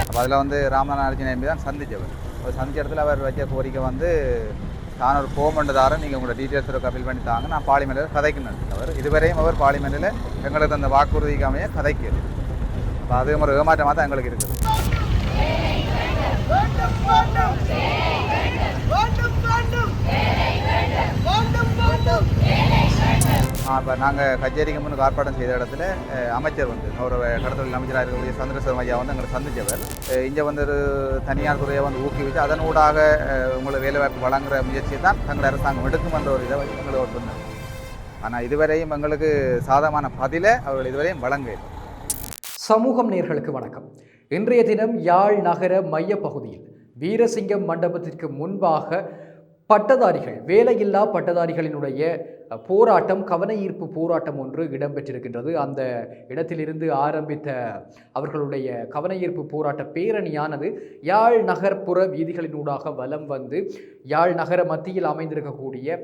அப்போ அதில் வந்து ராமநாராயணன் எம்பி தான் சந்திச்சவர் அவர் சந்திச்ச இடத்துல அவர் வச்ச கோரிக்கை வந்து நான் ஒரு கோமண்டு தாரேன் நீங்கள் உங்களோட டீட்டெயில்ஸ் கபில் பண்ணி தாங்க நான் பார்லிமெண்ட்டில் கதைக்கணும் அவர் இதுவரையும் அவர் பார்லிமெண்ட்டில் எங்களுக்கு அந்த வாக்குறுதிக்கு அமைய கதைக்கிறது அப்போ அது ஒரு ஏமாற்றமாக தான் எங்களுக்கு இருக்குது இப்போ நாங்கள் கச்சேரிக்கு முன்னுக்கு ஆர்ப்பாட்டம் செய்த இடத்துல அமைச்சர் வந்து ஒரு கடத்தொழில் அமைச்சராக இருக்கக்கூடிய சந்திரசேகர் ஐயா வந்து எங்களை சந்தித்தவர் இங்கே வந்து ஒரு தனியார் துறையை வந்து ஊக்குவித்து அதன் ஊடாக உங்களுக்கு வேலைவாய்ப்பு வழங்குற முயற்சியை தான் தங்கள் அரசாங்கம் எடுக்கும் என்ற ஒரு இதை வந்து எங்களை ஒரு ஆனால் இதுவரையும் எங்களுக்கு சாதகமான பதிலை அவர்கள் இதுவரையும் வழங்க சமூகம் நேர்களுக்கு வணக்கம். இன்றைய தினம் யாழ் நகர மையப்பகுதியில் வீரசிங்கம் மண்டபத்திற்கு முன்பாக பட்டதாரிகள் வேலையில்லா பட்டதாரிகளினுடைய போராட்டம் கவன ஈர்ப்பு போராட்டம் ஒன்று இடம்பெற்றிருக்கின்றது. அந்த இடத்திலிருந்து ஆரம்பித்த அவர்களுடைய கவன ஈர்ப்பு போராட்ட பேரணியானது யாழ் நகர்ப்புற வீதிகளினூடாக வலம் வந்து யாழ் நகர மத்தியில் அமைந்திருக்கக்கூடிய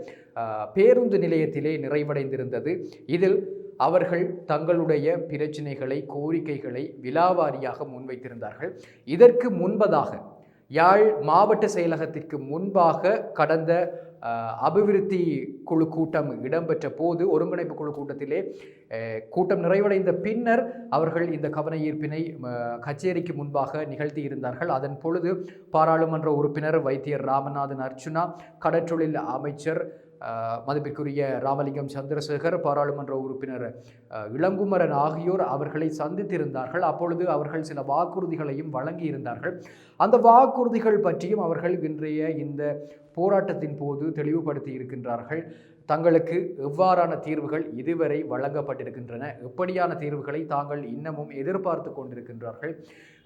பேருந்து நிலையத்திலே நிறைவடைந்திருந்தது. இதில் அவர்கள் தங்களுடைய பிரச்சினைகளை கோரிக்கைகளை விலாவாரியாக முன்வைத்திருந்தார்கள். இதற்கு முன்பதாக யாழ் மாவட்ட செயலகத்திற்கு முன்பாக கடந்த அபிவிருத்தி குழு கூட்டம் இடம்பெற்ற போது ஒருங்கிணைப்பு குழு கூட்டத்திலே கூட்டம் நிறைவடைந்த பின்னர் அவர்கள் இந்த கவன ஈர்ப்பினை கச்சேரிக்கு முன்பாக நிகழ்த்தி இருந்தார்கள். அதன் பொழுது பாராளுமன்ற உறுப்பினர் வைத்தியர் ராமநாதன் அர்ச்சுனா கடற்றொழில் அமைச்சர் மதிப்பிற்குரிய ராமலிங்கம் சந்திரசேகர் பாராளுமன்ற உறுப்பினர் இளங்குமரன் ஆகியோர் அவர்களை சந்தித்திருந்தார்கள். அப்பொழுது அவர்கள் சில வாக்குறுதிகளையும் வழங்கியிருந்தார்கள். அந்த வாக்குறுதிகள் பற்றியும் அவர்கள் இன்றைய இந்த போராட்டத்தின் போது தெளிவுபடுத்தி இருக்கின்றார்கள். தங்களுக்கு எவ்வாறான தீர்வுகள் இதுவரை வழங்கப்பட்டிருக்கின்றன? எப்படியான தீர்வுகளை தாங்கள் இன்னமும் எதிர்பார்த்து கொண்டிருக்கின்றார்கள்?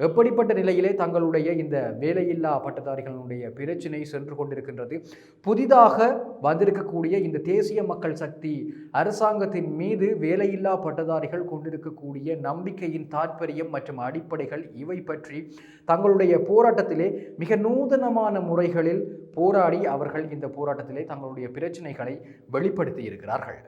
எப்படிப்பட்ட நிலையிலே தங்களுடைய இந்த வேலையில்லா பட்டதாரிகளுடைய பிரச்சினை சென்று கொண்டிருக்கின்றது? புதிதாக வந்திருக்கக்கூடிய இந்த தேசிய மக்கள் சக்தி அரசாங்கத்தின் மீது வேலையில்லா பட்டதாரிகள் கொண்டிருக்கக்கூடிய நம்பிக்கையின் தாற்பயம் மற்றும் அடிப்படைகள் இவை பற்றி தங்களுடைய போராட்டத்திலே மிக நூதனமான முறைகளில் போராடி அவர்கள் இந்த போராட்டத்திலே தங்களுடைய பிரச்சினைகளை வெளிப்படுத்தி இருக்கிறார்கள்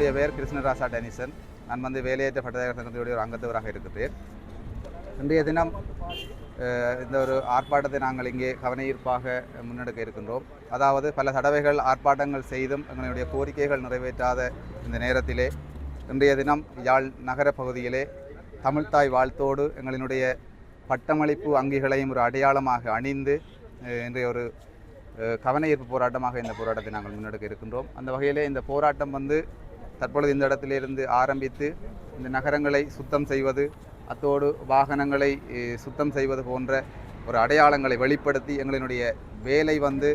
என்னுடைய பெயர் கிருஷ்ணராசா டெனிசன். நான் வந்து வேலையேற்ற பட்டதாரி சங்கத்தினுடைய ஒரு அங்கத்தவராக இருக்கிறேன் இன்றைய தினம் இந்த ஒரு ஆர்ப்பாட்டத்தை நாங்கள் இங்கே கவனஈர்ப்பாக முன்னெடுக்க இருக்கின்றோம். அதாவது பல தடவைகள் ஆர்ப்பாட்டங்கள் செய்தும் எங்களுடைய கோரிக்கைகள் நிறைவேற்றாத இந்த நேரத்திலே இன்றைய தினம் யாழ் நகர பகுதியிலே தமிழ்தாய் வாழ்த்தோடு எங்களினுடைய பட்டமளிப்பு அங்கிகளையும் ஒரு அடையாளமாக அணிந்து இன்றைய ஒரு கவனயீர்ப்பு கவனஈர்ப்பு போராட்டமாக இந்த போராட்டத்தை நாங்கள் முன்னெடுக்க இருக்கின்றோம். அந்த வகையிலே இந்த போராட்டம் வந்து தற்பொழுது இந்த இடத்திலிருந்து ஆரம்பித்து இந்த நகரங்களை சுத்தம் செய்வது அத்தோடு வாகனங்களை சுத்தம் செய்வது போன்ற ஒரு அடையாளங்களை வெளிப்படுத்தி எங்களினுடைய வேலை வந்து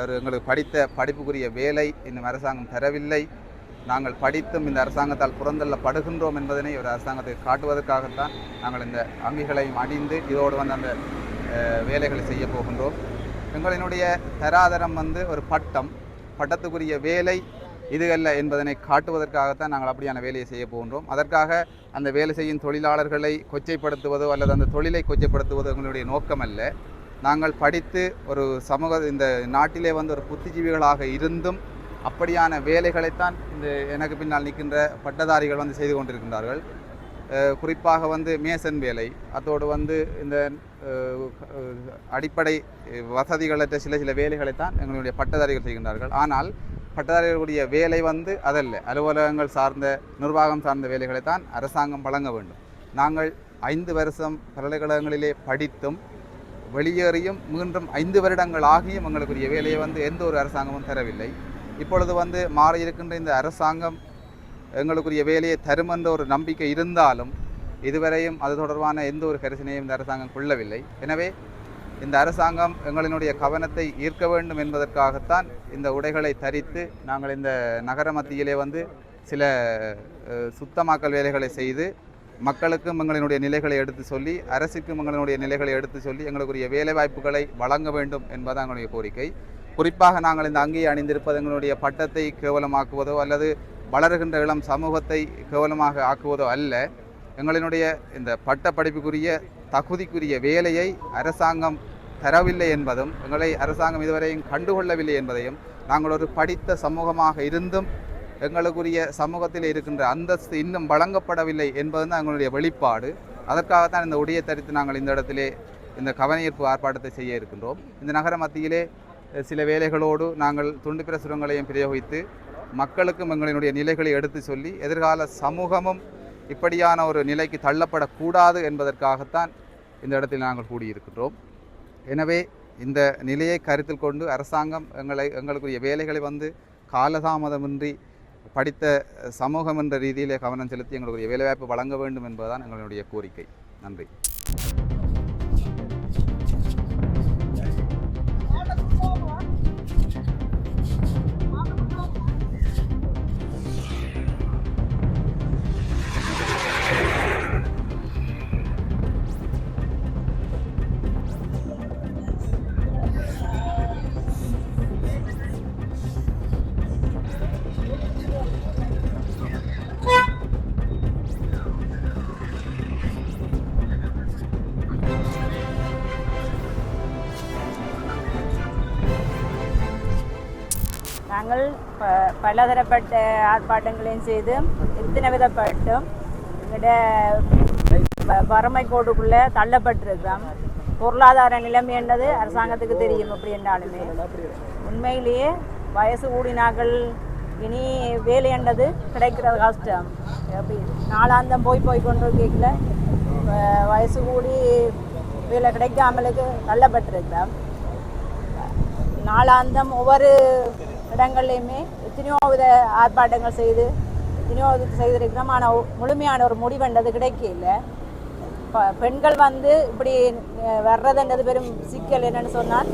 ஒரு எங்களுக்கு படித்த படிப்புக்குரிய வேலை இன்னும் அரசாங்கம் தரவில்லை. நாங்கள் படித்தும் இந்த அரசாங்கத்தால் புறந்தள்ளப்படுகின்றோம் என்பதனை ஒரு அரசாங்கத்தை காட்டுவதற்காகத்தான் நாங்கள் இந்த அங்கிகளையும் அணிந்து இதோடு வந்து அந்த வேலைகளை செய்ய போகின்றோம். எங்களினுடைய தராதரம் வந்து ஒரு பட்டம் பட்டத்துக்குரிய வேலை இது அல்ல என்பதனை காட்டுவதற்காகத்தான் நாங்கள் அப்படியான வேலையை செய்ய போகின்றோம். அதற்காக அந்த வேலை செய்யும் தொழிலாளர்களை கொச்சைப்படுத்துவதோ அல்லது அந்த தொழிலை கொச்சைப்படுத்துவதோ எங்களுடைய நோக்கம் அல்ல நாங்கள் படித்து ஒரு சமூக இந்த நாட்டிலே வந்து ஒரு புத்திஜீவிகளாக இருந்தும் அப்படியான வேலைகளைத்தான் இந்த எனக்கு பின்னால் நிற்கின்ற பட்டதாரிகள் வந்து செய்து கொண்டிருக்கின்றார்கள். குறிப்பாக வந்து மேசன் வேலை அதோடு வந்து இந்த அடிப்படை வசதிகளற்ற சில சில வேலைகளைத்தான் எங்களுடைய பட்டதாரிகள் செய்கின்றார்கள். ஆனால் பட்டதாரிகளுடைய வேலை வந்து அதல்ல. அலுவலகங்கள் சார்ந்த நிர்வாகம் சார்ந்த வேலைகளைத்தான் அரசாங்கம் வழங்க வேண்டும். நாங்கள் ஐந்து வருஷம் பல்கலைக்கழகங்களிலே படித்தும் வெளியேறியும் மீண்டும் ஐந்து வருடங்கள் ஆகியும் எங்களுக்குரிய வேலையை வந்து எந்த ஒரு அரசாங்கமும் தரவில்லை. இப்பொழுது வந்து மாறி இருக்கின்ற இந்த அரசாங்கம் எங்களுக்குரிய வேலையை தரும் என்ற ஒரு நம்பிக்கை இருந்தாலும் இதுவரையும் அது தொடர்பான எந்த ஒரு கரிசனையும் இந்த அரசாங்கம் கொள்ளவில்லை. எனவே இந்த அரசாங்கம் எங்களினுடைய கவனத்தை ஈர்க்க வேண்டும் என்பதற்காகத்தான் இந்த உடைகளை தரித்து நாங்கள் இந்த நகர மத்தியிலே வந்து சில சுத்தமாக்கல் வேலைகளை செய்து மக்களுக்கும் எங்களினுடைய நிலைகளை எடுத்து சொல்லி அரசுக்கும் எங்களினுடைய நிலைகளை எடுத்து சொல்லி எங்களுக்குரிய வேலைவாய்ப்புகளை வழங்க வேண்டும் என்பது எங்களுடைய கோரிக்கை. குறிப்பாக நாங்கள் இந்த அங்கேயே அணிந்திருப்பது எங்களுடைய பட்டத்தை கேவலமாக்குவதோ அல்லது வளருகின்ற இளம் சமூகத்தை கேவலமாக ஆக்குவதோ அல்ல. எங்களினுடைய இந்த பட்ட படிப்புக்குரிய தகுதிக்குரிய வேலையை அரசாங்கம் தரவில்லை என்பதும் எங்களை அரசாங்கம் இதுவரையும் கண்டுகொள்ளவில்லை என்பதையும் நாங்கள் ஒரு படித்த சமூகமாக இருந்தும் எங்களுக்குரிய சமூகத்தில் இருக்கின்ற அந்தஸ்து இன்னும் வழங்கப்படவில்லை என்பது தான் எங்களுடைய வெளிப்பாடு. அதற்காகத்தான் இந்த உடையை தரித்து நாங்கள் இந்த இடத்திலே இந்த கவனஈர்ப்பு ஆர்ப்பாட்டத்தை செய்ய இருக்கின்றோம். இந்த நகர மத்தியிலே சில வேலைகளோடு நாங்கள் துண்டு பிரசுரங்களையும் பிரயோகித்து மக்களுக்கும் எங்களினுடைய நிலைகளை எடுத்து சொல்லி எதிர்கால சமூகமும் இப்படியான ஒரு நிலைக்கு தள்ளப்படக்கூடாது என்பதற்காகத்தான் இந்த இடத்தில் நாங்கள் கூடியிருக்கின்றோம். எனவே இந்த நிலையை கருத்தில் கொண்டு அரசாங்கம் எங்களை எங்களுக்குரிய வேலைகளை வந்து காலதாமதமின்றி படித்த சமூகம் என்ற ரீதியிலே கவனம் செலுத்தி எங்களுடைய வேலைவாய்ப்பு வழங்க வேண்டும் என்பதுதான் எங்களுடைய கோரிக்கை. நன்றி. பலதரப்பட்ட ஆர்ப்பாட்டங்களையும் செய்து எத்தனை விதப்பட்டும் எங்கள்கிட்ட வ- வறுமை கோடுக்குள்ளே தள்ளப்பட்டிருக்கிறோம் பொருளாதார நிலைமை என்றது அரசாங்கத்துக்கு தெரியும் அப்படி என்றாலுமே உண்மையிலேயே வயசு கூடினாக்கள் இனி வேலை என்றது கிடைக்கிறது கஷ்டம். அப்படி நாளாந்தம் போய் போய் கொண்டு கேட்கல வயசு கூடி வேலை கிடைக்காமலுக்கு தள்ளப்பட்டிருக்கிறோம் நாளாந்தம் ஒவ்வொரு இடங்கள்லையுமே எத்தனையோ வித ஆர்ப்பாட்டங்கள் செய்து எத்தனையோ இது செய்திருக்கிறோம் ஆனால் முழுமையான ஒரு முடிவுன்றது கிடைக்கல பெண்கள் வந்து இப்படி வர்றதுன்றது பெரும் சிக்கல் என்னன்னு சொன்னால்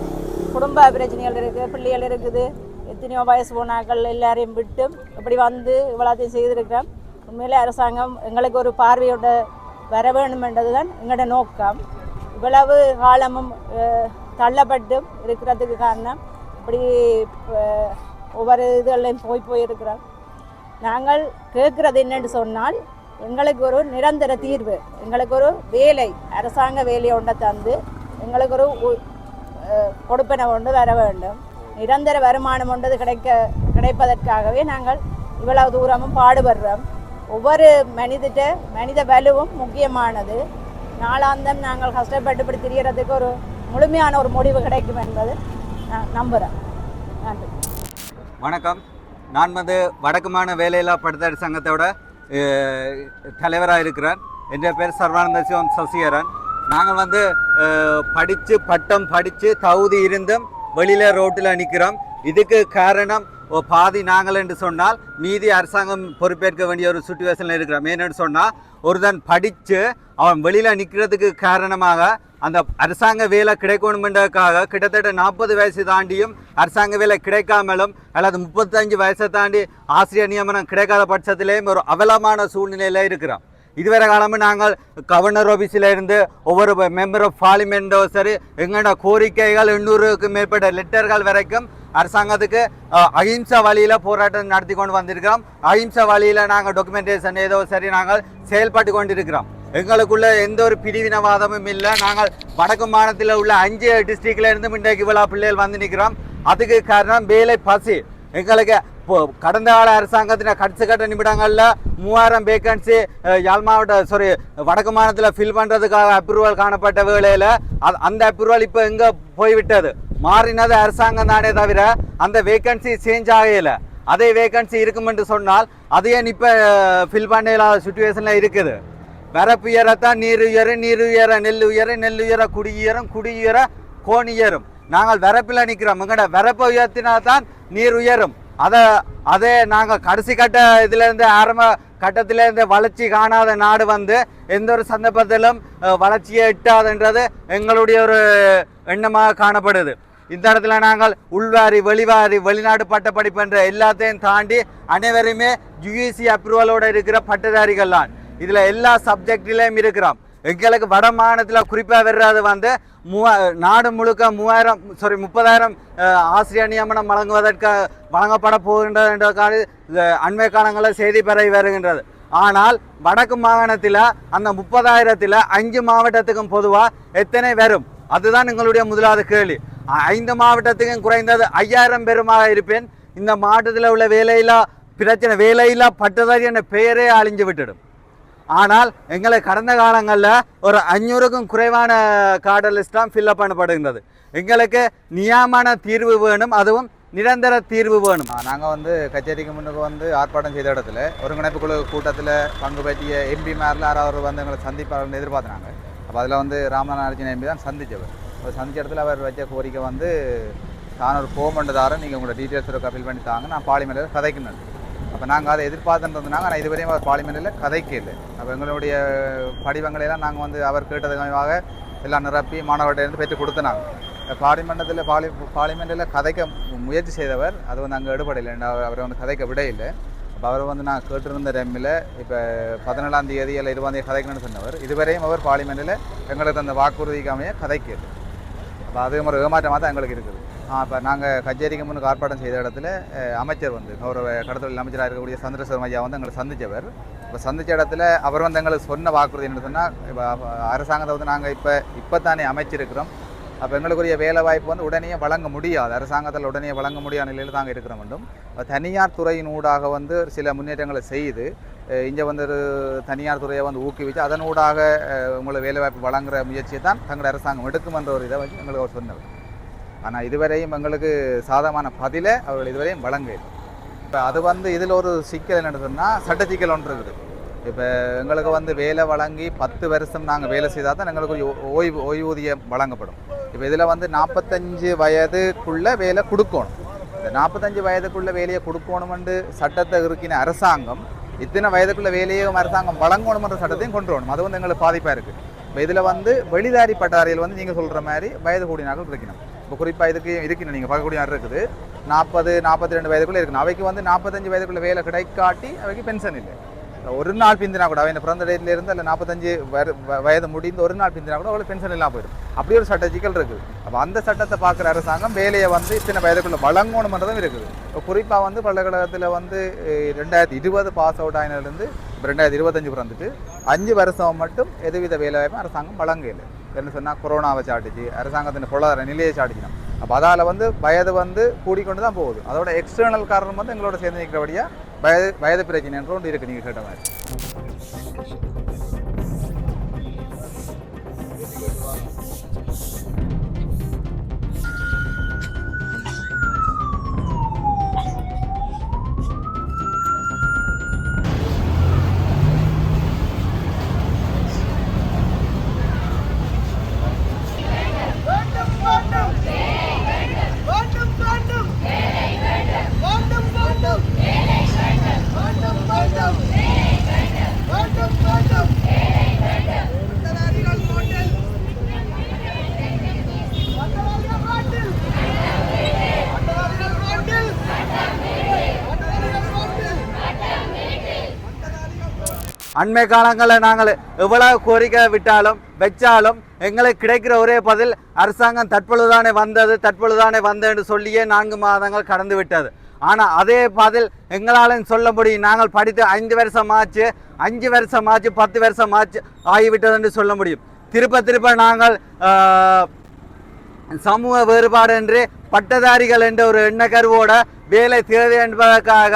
குடும்ப பிரச்சனைகள் இருக்குது பிள்ளைகள் இருக்குது எத்தனையோ வயசு போனாக்கள் எல்லாரையும் விட்டு இப்படி வந்து இவ்வளோத்தையும் செய்திருக்கிறோம். உண்மையிலே அரசாங்கம் எங்களுக்கு ஒரு பார்வையோட வர வேணுமென்றது தான் எங்களோட நோக்கம். இவ்வளவு காலமும் அஹ், தள்ளப்பட்டும் இருக்கிறதுக்கு காரணம் இப்படி அஹ், ஒவ்வொரு இதுகளையும் போய் போய் இருக்கிறோம் நாங்கள் கேட்குறது என்னென்னு சொன்னால் எங்களுக்கு ஒரு நிரந்தர தீர்வு எங்களுக்கு ஒரு வேலை அரசாங்க வேலையை ஒன்றை தந்து எங்களுக்கு ஒரு உ- கொடுப்பனை கொண்டு வர வேண்டும். நிரந்தர வருமானம் ஒன்றது கிடைக்க கிடைப்பதற்காகவே நாங்கள் இவ்வளவு தூரமும் பாடுபடுறோம். ஒவ்வொரு மனிதட்ட மனித வலுவும் முக்கியமானது. நாளாந்தம் நாங்கள் கஷ்டப்பட்டு இப்படி திரியறதுக்கு ஒரு முழுமையான ஒரு முடிவு கிடைக்கும் என்பது நான் நம்புகிறேன் வணக்கம். நான் வந்து வடக்குமான வேலையில்லா படுத்தாடி சங்கத்தோட தலைவராக இருக்கிறேன். என் பேர் சர்வானந்த சிவம் சசிகரன். நாங்கள் வந்து படித்து பட்டம் படித்து தகுதி இருந்தும் வெளியில் ரோட்டில் நிற்கிறோம் இதுக்கு காரணம் ஓ, பாதி நாங்கள் என்று சொன்னால் மீதி அரசாங்கம் பொறுப்பேற்க வேண்டிய ஒரு சுச்சுவேஷனில் இருக்கிறோம். ஏன்னு சொன்னால் ஒருத்தன் படித்து அவன் வெளியில் நிற்கிறதுக்கு காரணமாக அந்த அரசாங்க வேலை கிடைக்கணுமென்றதுக்காக கிட்டத்தட்ட நாற்பது வயசு தாண்டியும் அரசாங்க வேலை கிடைக்காமலும் அல்லது முப்பத்தஞ்சு வயசை தாண்டி ஆசிரியர் நியமனம் கிடைக்காத பட்சத்திலேயும் ஒரு அவலமான சூழ்நிலையில் இருக்கிறோம். இதுவரை காலமும் நாங்கள் கவர்னர் ஆஃபீஸில் இருந்து ஒவ்வொரு மெம்பர் ஆஃப் பார்லிமெண்ட்டோ சரி எங்களோட கோரிக்கைகள் எண்ணூறுக்கும் மேற்பட்ட லெட்டர்கள் வரைக்கும் அரசாங்கத்துக்கு அஹிம்சா வழியில் போராட்டம் நடத்தி கொண்டு வந்திருக்கிறோம். அஹிம்சா வழியில் நாங்கள் டாக்குமெண்டேஷன் ஏதோ சரி நாங்கள் செயல்பட்டு கொண்டிருக்கிறோம். எங்களுக்குள்ள எந்த ஒரு பிரிவினவாதமும் இல்லை. நாங்கள் வடக்கு மாநிலத்தில் உள்ள அஞ்சு டிஸ்ட்ரிக்ட்ல இருந்து இன்றைக்கு இவ்வளோ பிள்ளைகள் வந்து நிற்கிறோம் அதுக்கு காரணம் வேலை பசி. எங்களுக்கு இப்போ கடந்த கால அரசாங்கத்தின் கடைசி கட்ட நிமிடங்களில் மூவாயிரம் வேக்கன்சி யாழ் மாவட்ட சாரி வடக்கு மாநிலத்தில் ஃபில் பண்ணுறதுக்காக அப்ரூவல் காணப்பட்ட வேளையில் அது அந்த அப்ரூவல் இப்போ எங்கே போய்விட்டது? மாறினது அரசாங்கம் தானே தவிர அந்த வேக்கன்சி சேஞ்ச் ஆகல. அதே வேக்கன்சி இருக்கும் என்று சொன்னால் அதையே இப்போ ஃபில் பண்ண இல்லாத சுச்சுவேஷனில் இருக்குது? வரப்பு உயரத்தான் நீர் உயர நீர் உயர நெல் உயர நெல் உயர குடி உயரும் குடி உயர கோணி உயரும் நாங்கள் வரப்பில் நிற்கிறோம். எங்கட வரப்பை உயர்த்தினா தான் நீர் உயரும். அதை அதே நாங்கள் கடைசி கட்ட இதுலேருந்து ஆரம்ப கட்டத்திலேருந்து வளர்ச்சி காணாத நாடு வந்து எந்த ஒரு சந்தர்ப்பத்திலும் வளர்ச்சியை எட்டாதுன்றது எங்களுடைய ஒரு எண்ணமாக காணப்படுது. இந்த இடத்துல நாங்கள் உள்வாரி வெளிவாரி வெளிநாடு பட்ட என்ற எல்லாத்தையும் தாண்டி அனைவருமே ஜுஇசி அப்ரூவலோட இருக்கிற பட்டதாரிகள் தான் இதில் எல்லா சப்ஜெக்ட்லேயும் இருக்கிறோம். எங்களுக்கு வட மாநிலத்தில் குறிப்பாக வர்றது வந்து மூவா நாடு முழுக்க மூவாயிரம் சாரி முப்பதாயிரம் ஆசிரியர் நியமனம் வழங்குவதற்கு வழங்கப்பட போகின்றது என்ற கால அண்மை காலங்களில் செய்தி பரவி வருகின்றது. ஆனால் வடக்கு மாகாணத்தில் அந்த முப்பதாயிரத்தில் அஞ்சு மாவட்டத்துக்கும் பொதுவாக எத்தனை வரும்? அதுதான் எங்களுடைய முதலாவது கேள்வி. ஐந்து மாவட்டத்துக்கும் குறைந்தது ஐயாயிரம் பேருமாக இருப்பேன். இந்த மாவட்டத்தில் உள்ள வேலையில்லா பிரச்சனை வேலையில்லா பட்டதாரி என்ற பெயரே அழிஞ்சு விட்டுடும். ஆனால் எங்களை கடந்த காலங்களில் ஒரு அஞ்சூறுக்கும் குறைவான கார்டர் லிஸ்ட் தான் ஃபில்அப் பண்ணப்படுகின்றது. எங்களுக்கு நியாமான தீர்வு வேணும் அதுவும் நிரந்தர தீர்வு வேணும். நாங்கள் வந்து கச்சேரிக்கு முன்னுக்கு வந்து ஆர்ப்பாட்டம் செய்த இடத்துல ஒருங்கிணைப்பு குழு கூட்டத்தில் பங்கு பற்றிய எம்பி மேரில் யாராவது வந்து எங்களை சந்திப்பார்னு எதிர்பார்த்தாங்க. அப்போ அதில் வந்து ராமநாதன் எம்பி தான் சந்தித்தவர் அவர் சந்தித்த இடத்துல அவர் வச்ச கோரிக்கை வந்து நான் ஒரு ஃபோம் பண்ணுதாரன் நீங்கள் உங்களோட டீட்டெயில்ஸ் ஒரு ஃபில் பண்ணி தாங்க நான் பார்லிமெண்ட்டில் கதைக்கணும் அப்போ நாங்கள் அதை எதிர்பார்த்துருந்தாங்க ஆனால் இதுவரையும் அவர் பார்லிமெண்ட்டில் கதை இல்லை அப்போ எங்களுடைய படிவங்களையெல்லாம் நாங்கள் வந்து அவர் கேட்டதுக்காக எல்லாம் நிரப்பி மாணவர்கிட்ட பெற்று கொடுத்தனாங்க. பார்லிமெண்டத்தில் பார்லி பார்லிமெண்ட்டில் கதைக்க முயற்சி செய்தவர் அது வந்து அங்கே எடுபடலை. அவர் அவரை வந்து கதைக்க விட இல்லை அப்போ அவர் வந்து நான் கேட்டிருந்த டைமில் இப்போ பதினேழாம் தேதி இல்லை இருபதாம் தேதி கதைக்கணும்னு சொன்னவர். இதுவரையும் அவர் பார்லிமெண்ட்டில் எங்களுக்கு அந்த வாக்குறுதிக்காமையே அமைய அப்போ அது ஒரு ஏமாற்றமாக தான் எங்களுக்கு இருக்குது. இப்போ நாங்கள் கச்சேரிக்கு முன்னுக்கு ஆர்ப்பாட்டம் செய்த இடத்துல அமைச்சர் வந்து கௌரவ கடத்தொழில் அமைச்சராக இருக்கக்கூடிய சந்திரசேகரம் ஐயா வந்து எங்களை சந்தித்தவர் இப்போ சந்தித்த இடத்துல அவர் வந்து எங்களுக்கு சொன்ன வாக்குறுதி என்ன சொன்னால் இப்போ அரசாங்கத்தை வந்து நாங்கள் இப்போ இப்போ தானே அமைச்சிருக்கிறோம். அப்போ எங்களுக்குரிய வேலை வாய்ப்பு வந்து உடனே வழங்க முடியாது. அரசாங்கத்தில் உடனே வழங்க முடியாத நிலையில் தாங்க இருக்கிற வேண்டும். இப்போ தனியார் துறையின் ஊடாக வந்து சில முன்னேற்றங்களை செய்து இங்கே வந்து ஒரு தனியார் துறையை வந்து ஊக்குவித்து அதன் ஊடாக உங்களை வேலைவாய்ப்பு வழங்குகிற முயற்சியை தான் தங்களோட அரசாங்கம் எடுக்கும் என்ற ஒரு இதை வந்து எங்களுக்கு அவர் சொன்னவர் ஆனால் இதுவரையும் எங்களுக்கு சாதகமான பதிலை அவர்கள் இதுவரையும் வழங்கவில்லை. இப்போ அது வந்து இதில் ஒரு சிக்கல் என்னதுன்னா சொன்னால் சட்ட சிக்கல் ஒன்று இருக்குது. இப்போ எங்களுக்கு வந்து வேலை வழங்கி பத்து வருஷம் நாங்கள் வேலை செய்தால் தான் எங்களுக்கு ஓய்வு ஓய்வூதியம் வழங்கப்படும். இப்போ இதில் வந்து நாற்பத்தஞ்சு வயதுக்குள்ளே வேலை கொடுக்கணும். இந்த நாற்பத்தஞ்சு வயதுக்குள்ளே வேலையை கொடுக்கணுமென்று சட்டத்தை இருக்கின அரசாங்கம் இத்தனை வயதுக்குள்ள வேலையும் அரசாங்கம் வழங்கணுமென்ற சட்டத்தையும் கொண்டு வரணும். அது வந்து எங்களுக்கு பாதிப்பாக இருக்குது இப்போ இதில் வந்து வெளிதாரி பட்டாரியில் வந்து நீங்கள் சொல்கிற மாதிரி வயது கூடினார்கள் இருக்கணும் இப்போ குறிப்பாக இதுக்கு இருக்கணும் நீங்கள் பார்க்கக்கூடிய யார் இருக்குது. நாற்பது நாற்பத்தி ரெண்டு வயதுக்குள்ளே இருக்கணும் அவைக்கு வந்து நாற்பத்தஞ்சு வயதுக்குள்ளே வேலை கிடைக்காட்டி அவைக்கு பென்ஷன் இல்லை. ஒரு நாள் பிந்தினா கூட அவன் பிறந்த டேட்ல இருந்து நாற்பத்தஞ்சு வ- வயது முடிந்து ஒரு நாள் பிந்தினா கூட அவளுக்கு பென்ஷன் இல்லாமல் போயிடும். அப்படி ஒரு சட்டிக்கல் இருக்குது. அப்போ அந்த சட்டத்தை பார்க்குற அரசாங்கம் வேலையை வந்து இத்தனை வயதுக்குள்ள வழங்கணுமன்றதும் இருக்குது. இப்போ குறிப்பாக வந்து பல்கலைக்கழகத்தில் வந்து ரெண்டாயிரத்தி இருபது பாஸ் அவுட் ஆயினிலிருந்து இப்போ ரெண்டாயிரத்தி இருபத்தஞ்சு பிறந்துட்டு அஞ்சு வருஷம் மட்டும் எதுவித வேலைவாய்ப்பும் அரசாங்கம் வழங்கலை. என்ன சொன்னால் கொரோனாவை சாட்டிச்சு அரசாங்கத்தின் பொருளாதார நிலையை சாட்டிக்கணும் அப்போ அதால் வந்து வயது வந்து கூடிக்கொண்டு தான் போகுது. அதோட எக்ஸ்டர்னல் காரணம் வந்து எங்களோட சேர்ந்து நிற்கிறபடியாக வயது வயது பிரச்சனை என்று ஒன்று இருக்குது நீங்கள் கேட்ட மாதிரி. அண்மை காலங்களில் நாங்கள் எவ்வளவு கோரிக்கை விட்டாலும் வச்சாலும் எங்களுக்கு கிடைக்கிற ஒரே பதில் அரசாங்கம் தற்பொழுதுதானே வந்தது தற்பொழுதுதானே வந்ததுன்னு சொல்லியே நான்கு மாதங்கள் கடந்து விட்டது. ஆனால் அதே பதில் எங்களாலும் சொல்ல முடியும். நாங்கள் படித்து ஐந்து வருஷம் ஆச்சு அஞ்சு வருஷம் ஆச்சு பத்து வருஷம் ஆச்சு ஆகிவிட்டது என்று சொல்ல முடியும். திருப்ப திருப்ப நாங்கள் சமூக வேறுபாடு என்று பட்டதாரிகள் என்ற ஒரு எண்ணக்கருவோட வேலை தேவை என்பதற்காக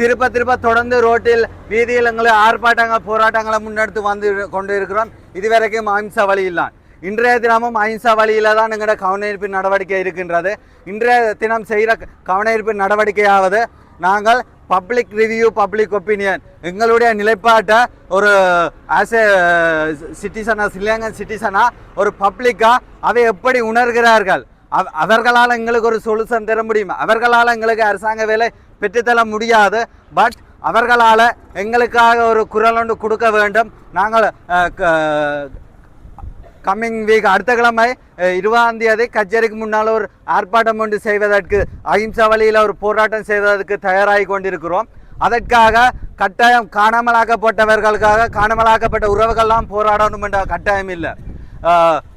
திருப்ப திருப்ப தொடர்ந்து ரோட்டில் வீதியில் எங்களை ஆர்ப்பாட்டங்கள் போராட்டங்களை முன்னெடுத்து வந்து கொண்டு இருக்கிறோம் இதுவரைக்கும் அஹிம்சா வழியில்தான் இன்றைய தினமும் அஹிம்சா வழியில் தான் எங்களோட கவனஈர்ப்பு நடவடிக்கை இருக்கின்றது. இன்றைய தினம் செய்கிற கவனஈர்ப்பு நடவடிக்கையாவது நாங்கள் பப்ளிக் ரிவ்யூ பப்ளிக் ஒப்பீனியன். எங்களுடைய நிலைப்பாட்டை ஒரு ஆஸ் ஏ சிட்டிசனா ஸ்ரீலங்கன் சிட்டிசனா ஒரு பப்ளிக்காக அவை எப்படி உணர்கிறார்கள்? அவ- அவர்களால் எங்களுக்கு ஒரு சொல்யூஷன் தர முடியும்? அவர்களால் எங்களுக்கு அரசாங்க வேலை பெற்றுத்தர முடியாது. பட் அவர்களால் எங்களுக்காக ஒரு குரல் ஒன்று கொடுக்க வேண்டும். நாங்கள் க- கம்மிங் வீக் அடுத்த கிழமை இருபதாம் தேதி கச்சேரிக்கு முன்னால் ஒரு ஆர்ப்பாட்டம் ஒன்று செய்வதற்கு அஹிம்சா வழியில் ஒரு போராட்டம் செய்வதற்கு தயாராகி கொண்டிருக்கிறோம். அதற்காக கட்டாயம் காணாமலாக்கப்பட்டவர்களுக்காக காணாமலாக்கப்பட்ட உறவுகள்லாம் போராடணும் என்ற கட்டாயம் இல்லை.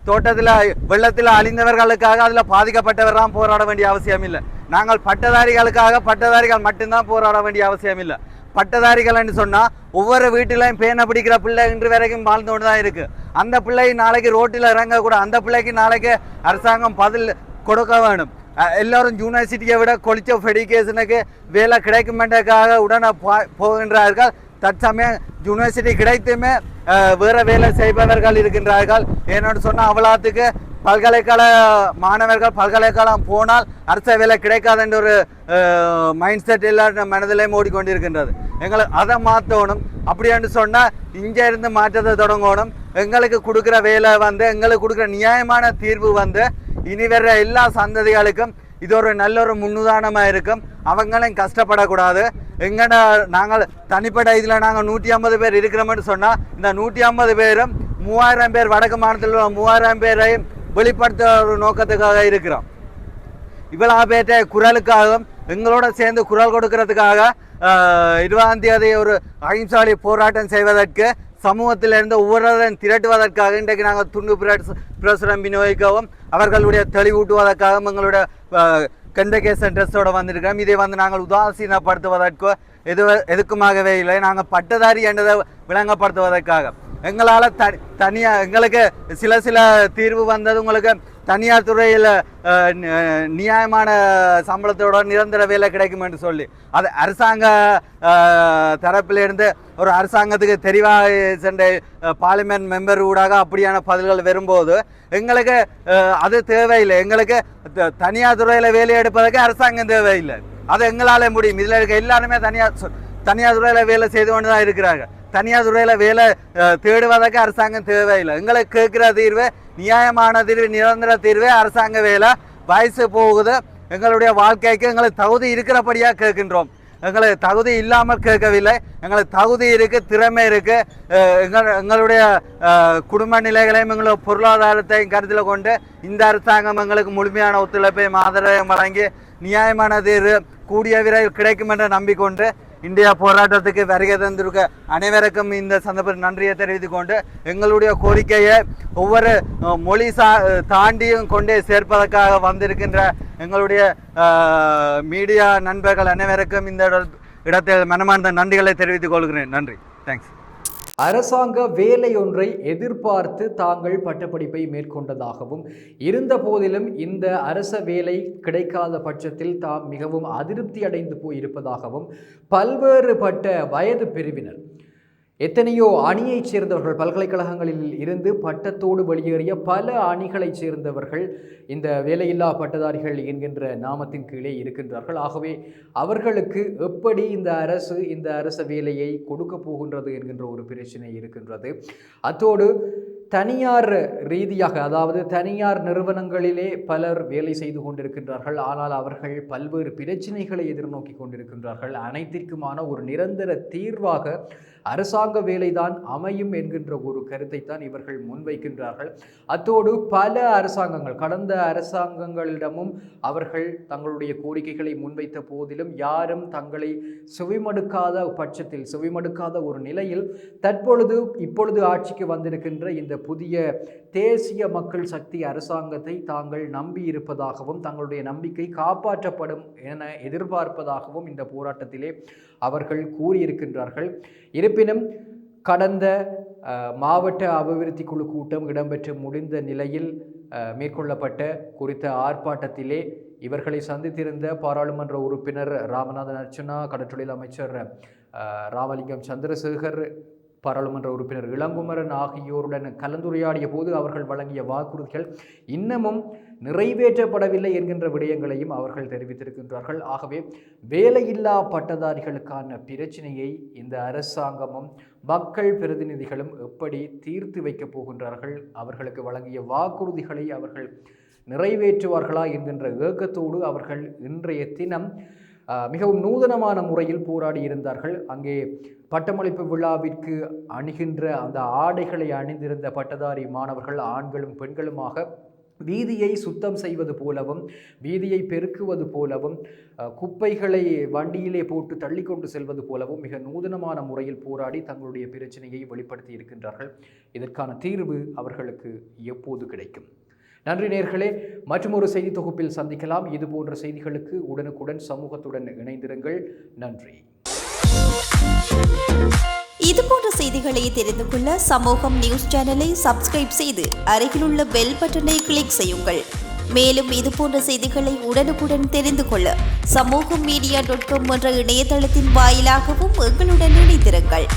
தோட்டத்தில் வெள்ளத்தில் அழிந்தவர்களுக்காக அதில் பாதிக்கப்பட்டவர் தான் போராட வேண்டிய அவசியம் இல்லை. நாங்கள் பட்டதாரிகளுக்காக பட்டதாரிகள் மட்டும்தான் போராட வேண்டிய அவசியம் இல்லை. பட்டதாரிகள்னு சொன்னால் ஒவ்வொரு வீட்டிலையும் பேனை பிடிக்கிற பிள்ளை இன்று வரைக்கும் வாழ்ந்து கொண்டு தான் இருக்குது அந்த பிள்ளை நாளைக்கு ரோட்டில் இறங்கக்கூட அந்த பிள்ளைக்கு நாளைக்கு அரசாங்கம் பதில் கொடுக்க வேணும். எல்லாரும் யூனிவர்சிட்டியை விட கொளிச்ச ஃபெடிகேஷனுக்கு வேலை கிடைக்குமென்றக்காக உடனே போ- போகின்றார்கள். தற்சமயம் யூனிவர்சிட்டி கிடைத்துமே வேற வேலை செய்பவர்கள் இருக்கின்றார்கள். ஏன்னு சொன்னால் அவலாத்துக்கு பல்கலைக்கழக மாணவர்கள் பல்கலைக்கழகம் போனால் அரச வேலை கிடைக்காது என்ற ஒரு மைண்ட் செட் எல்லாரும் மனதிலே ஓடிக்கொண்டிருக்கின்றது எங்களை அதை மாற்றணும் அப்படின்னு சொன்னால் இங்கே இருந்து மாற்றத்தை தொடங்கணும். எங்களுக்கு கொடுக்குற வேலை வந்து எங்களுக்கு கொடுக்குற நியாயமான தீர்வு வந்து இனி வர்ற எல்லா சந்ததிகளுக்கும் இது ஒரு நல்ல ஒரு முன்னுதாரணமாக இருக்கும். அவங்களும் கஷ்டப்படக்கூடாது. எங்கட நாங்கள் தனிப்பட்ட இதில் நாங்கள் நூற்றி ஐம்பது பேர் இருக்கிறோம்னு சொன்னால் இந்த நூற்றி ஐம்பது பேரும் மூவாயிரம் பேர் வடக்கு மாநிலத்தில் உள்ள மூவாயிரம் பேரையும் வெளிப்படுத்த ஒரு நோக்கத்துக்காக இருக்கிறோம். இவ்வளோ பேர்ட்ட குரலுக்காகவும் எங்களோட சேர்ந்து குரல் கொடுக்கறதுக்காக இருபதாம் தேதி ஒரு அகிம்சாலி போராட்டம் செய்வதற்கு சமூகத்திலிருந்து ஒவ்வொருவரையும் திரட்டுவதற்காக இன்றைக்கு நாங்கள் துண்டு பிரசுரம் விநியோகிக்கவும் அவர்களுடைய தெளிவூட்டுவதற்காகவும் எங்களுடைய கன்வெகேஷன் ட்ரெஸ்ஸோடு வந்திருக்கிறோம். இதை வந்து நாங்கள் உதாசீனப்படுத்துவதற்கோ எது எதுக்குமாகவே இல்லை. நாங்கள் பட்டதாரி என்றதை விளங்கப்படுத்துவதற்காக. எங்களால் த தனியாக எங்களுக்கு சில சில தீர்வு வந்தது. உங்களுக்கு தனியார் துறையில் நியாயமான சம்பளத்தோட நிரந்தர வேலை கிடைக்கும் என்று சொல்லி. அது அரசாங்க தரப்பிலிருந்து ஒரு அரசாங்கத்துக்கு தெரிவாக சென்ற பார்லிமெண்ட் மெம்பர் ஊடாக அப்படியான பதில்கள் வரும்போது எங்களுக்கு அது தேவையில்லை. எங்களுக்கு த- தனியார் துறையில் வேலை எடுப்பதற்கு அரசாங்கம் தேவையில்லை. அது எங்களால் முடியும். இதில் இருக்க எல்லாருமே தனியார் தனியார் துறையில் வேலை செய்து கொண்டு தான் இருக்கிறாங்க தனியார் துறையில் வேலை தேடுவதற்கு அரசாங்கம் தேவையில்லை. எங்களை கேட்குற தீர்வு நியாயமான தீர்வு நிரந்தர தீர்வு அரசாங்க வேலை. வயசு போகுது. எங்களுடைய வாழ்க்கைக்கு எங்களுக்கு தகுதி இருக்கிறபடியாக கேட்கின்றோம். எங்களுக்கு தகுதி இல்லாமல் கேட்கவில்லை. எங்களுக்கு தகுதி இருக்குது திறமை இருக்குது எங்கள் எங்களுடைய குடும்ப நிலைகளையும் எங்களுடைய பொருளாதாரத்தையும் கருத்தில் கொண்டு இந்த அரசாங்கம் எங்களுக்கு முழுமையான ஒத்துழைப்பையும் ஆதரவையும் வழங்கி நியாயமான தீர்வு கூடிய விரைவில் கிடைக்கும் என்று நம்பிக்கொண்டு இந்தியா போராட்டத்துக்கு வருகை தந்திருக்க அனைவருக்கும் இந்த சந்தர்ப்பத்தில் நன்றியை தெரிவித்துக் கொண்டு எங்களுடைய கோரிக்கையை ஒவ்வொரு மொழி சா தாண்டியும் கொண்டே சேர்ப்பதற்காக வந்திருக்கின்ற எங்களுடைய மீடியா நண்பர்கள் அனைவருக்கும் இந்த இடத்தில் மனமார்ந்த நன்றிகளை தெரிவித்துக் கொள்கிறேன். நன்றி. தேங்க்ஸ் அரசாங்க வேலை ஒன்றை எதிர்பார்த்து தாங்கள் பட்டப்படிப்பை மேற்கொண்டதாகவும் இருந்த போதிலும் இந்த அரச வேலை கிடைக்காத பட்சத்தில் தாம் மிகவும் அதிருப்தி அடைந்து போயிருப்பதாகவும் பல்வேறுபட்ட வயது பிரிவினர் எத்தனையோ அணியைச் சேர்ந்தவர்கள் பல்கலைக்கழகங்களில் இருந்து பட்டத்தோடு வெளியேறிய பல அணிகளைச் சேர்ந்தவர்கள் இந்த வேலையில்லா பட்டதாரிகள் என்கின்ற நாமத்தின் கீழே இருக்கின்றார்கள். ஆகவே அவர்களுக்கு எப்படி இந்த அரசு இந்த அரச வேலையை கொடுக்க போகின்றது என்கின்ற ஒரு பிரச்சனை இருக்கின்றது. அத்தோடு தனியார் ரீதியாக அதாவது தனியார் நிறுவனங்களிலே பலர் வேலை செய்து கொண்டிருக்கின்றார்கள். ஆனால் அவர்கள் பல்வேறு பிரச்சனைகளை எதிர்நோக்கி கொண்டிருக்கின்றார்கள். அனைத்திற்குமான ஒரு நிரந்தர தீர்வாக அரசாங்க வேலைதான் அமையும் என்கின்ற ஒரு கருத்தைத்தான் இவர்கள் முன்வைக்கின்றார்கள். அத்தோடு பல அரசாங்கங்கள் கடந்த அரசாங்கங்களிடமும் அவர்கள் தங்களுடைய கோரிக்கைகளை முன்வைத்த போதிலும் யாரும் தங்களை சுவிமடுக்காத பட்சத்தில் சுவிமடுக்காத ஒரு நிலையில் தற்பொழுது இப்பொழுது ஆட்சிக்கு வந்திருக்கின்ற இந்த புதிய தேசிய மக்கள் சக்தி அரசாங்கத்தை தாங்கள் நம்பி இருப்பதாகவும் தங்களுடைய நம்பிக்கை காப்பாற்றப்படும் என எதிர்பார்ப்பதாகவும் இந்த போராட்டத்திலே அவர்கள் கூறியிருக்கின்றார்கள். இருப்பினும் கடந்த மாவட்ட அபிவிருத்தி குழு கூட்டம் இடம்பெற்று முடிந்த நிலையில் மேற்கொள்ளப்பட்ட குறித்த ஆர்ப்பாட்டத்திலே இவர்களை சந்தித்திருந்த பாராளுமன்ற உறுப்பினர் ராமநாதன் அர்ச்சனா கடற்றொழில் அமைச்சர் ராமலிங்கம் சந்திரசேகர் பாராளுமன்ற உறுப்பினர் இளங்குமரன் ஆகியோருடன் கலந்துரையாடிய போது அவர்கள் வழங்கிய வாக்குறுதிகள் இன்னமும் நிறைவேற்றப்படவில்லை என்கின்ற விடயங்களையும் அவர்கள் தெரிவித்திருக்கின்றார்கள். ஆகவே வேலையில்லா பட்டதாரிகளுக்கான பிரச்சினையை இந்த அரசாங்கமும் மக்கள் பிரதிநிதிகளும் எப்படி தீர்த்து வைக்கப் போகின்றார்கள் அவர்களுக்கு வழங்கிய வாக்குறுதிகளை அவர்கள் நிறைவேற்றுவார்களா என்கின்ற ஏக்கத்தோடு அவர்கள் இன்றைய தினம் மிகவும் நூதனமான முறையில் போராடி இருந்தார்கள். அங்கே பட்டமளிப்பு விழாவிற்கு அணுகின்ற அந்த ஆடைகளை அணிந்திருந்த பட்டதாரி மாணவர்கள் ஆண்களும் பெண்களுமாக வீதியை சுத்தம் செய்வது போலவும் வீதியை பெருக்குவது போலவும் குப்பைகளை வண்டியிலே போட்டு தள்ளி கொண்டு செல்வது போலவும் மிக நூதனமான முறையில் போராடி தங்களுடைய பிரச்சனையை வெளிப்படுத்தி இருக்கின்றார்கள். இதற்கான தீர்வு அவர்களுக்கு எப்போது கிடைக்கும்? நன்றி நேர்களே. மற்றொரு செய்தி தொகுப்பில் சந்திக்கலாம். இது போன்ற செய்திகளுக்கு உடனுக்குடன் சமூகத்துடன் இணைந்திருங்கள். நன்றி. இது போன்ற செய்திகளை தெரிந்து கொள்ள சமூகம் நியூஸ் சேனலை சப்ஸ்கிரைப் செய்து அருகிலுள்ள பெல் பட்டனை கிளிக் செய்யுங்கள். மேலும் இது போன்ற செய்திகளை உடனுக்குடன் தெரிந்து கொள்ள சமூகம் மீடியா டாட் காம் என்ற இணையதளத்தின் வாயிலாகவும் எங்களுடன் இணைந்திருங்கள்.